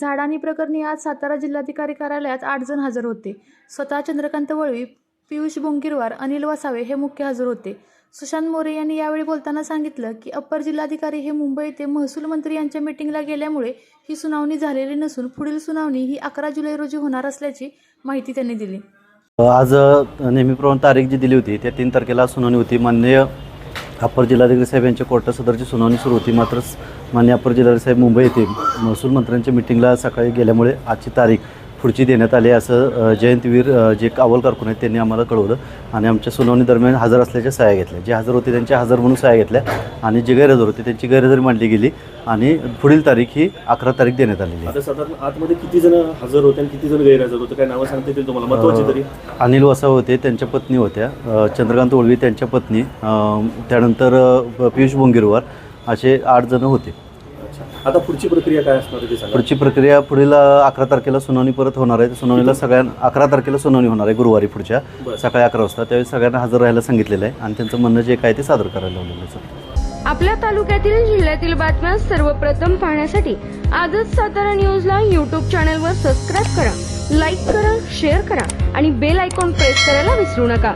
झाडानी प्रकरणी आज सातारा जिल्हाधिकारी कार्यालयात आठ जण हजर होते. स्वतः चंद्रकांत वळवी पियुष बोंगिरवार अनिल वसावे हे मुख्य हजर होते. सुशांत मोरे यांनी यावेळी बोलताना सांगितलं की अप्पर जिल्हाधिकारी हे मुंबई येथे महसूल मंत्री यांच्या मिटिंगला गेल्यामुळे ही सुनावणी झालेली नसून पुढील सुनावणी ही अकरा जुलै रोजी होणार असल्याची माहिती त्यांनी दिली. आज नेहमीप्रमाणे तारीख जी दिली होती त्या तीन तारखेला सुनावणी होती. माननीय अप्पर जिल्हाधिकारी साहेब यांच्या कोर्टात सदरची सुनावणी सुरू होती. मात्र मान्य अप्पर जिल्हाधिकारी साहेब मुंबई येथे महसूल मंत्र्यांच्या मिटिंगला सकाळी गेल्यामुळे आजची तारीख पुढची देण्यात आली असं जयंतवीर जे कावल कारकून आहेत त्यांनी आम्हाला कळवलं. आणि आमच्या सुनावणी दरम्यान हजर असल्याच्या सह्या घेतल्या. जे हजर होते त्यांच्या हजर म्हणून सह्या घेतल्या. आणि जे गैरहजर होते त्यांची गैरहजेरी मांडली गेली. आणि पुढील तारीख ही अकरा तारीख देण्यात आलेली आहे. आता साधारण आतमध्ये किती जण हजर होते आणि किती जण गैरहजर होते? काय नावं सांगता येतील तुम्हाला? महत्वाची तरी. अनिल वसाव होते त्यांच्या पत्नी होत्या. चंद्रकांत ओळवी त्यांच्या पत्नी. त्यानंतर पियुष बोंगिरवार असे आठ जण होते. आता पुढची प्रक्रिया काय असणार आहे ते सांगा. पुढची प्रक्रिया पुढील अकरा तारखेला सुनावणी परत होणार आहे. सुनावणीला सगळ्यांना अकरा तारखेला सुनावणी होणार आहे गुरुवारी पुढच्या. सकाळी अकरा वाजता. त्यावेळी सगळ्यांना हजर राहायला सांगितलेलं आहे आणि त्यांचं म्हणणं जे काय ते सादर करायला लावलेलं आहे आपल्या तालुक्यातील जिल्ह्यातील बातम्या सर्वप्रथम पाहण्यासाठी आजच सातारा न्यूजला यूट्यूब चॅनलवर सबस्क्राईब करा लाईक करा शेअर करा आणि बेल आयकॉन प्रेस करायला विसरू नका.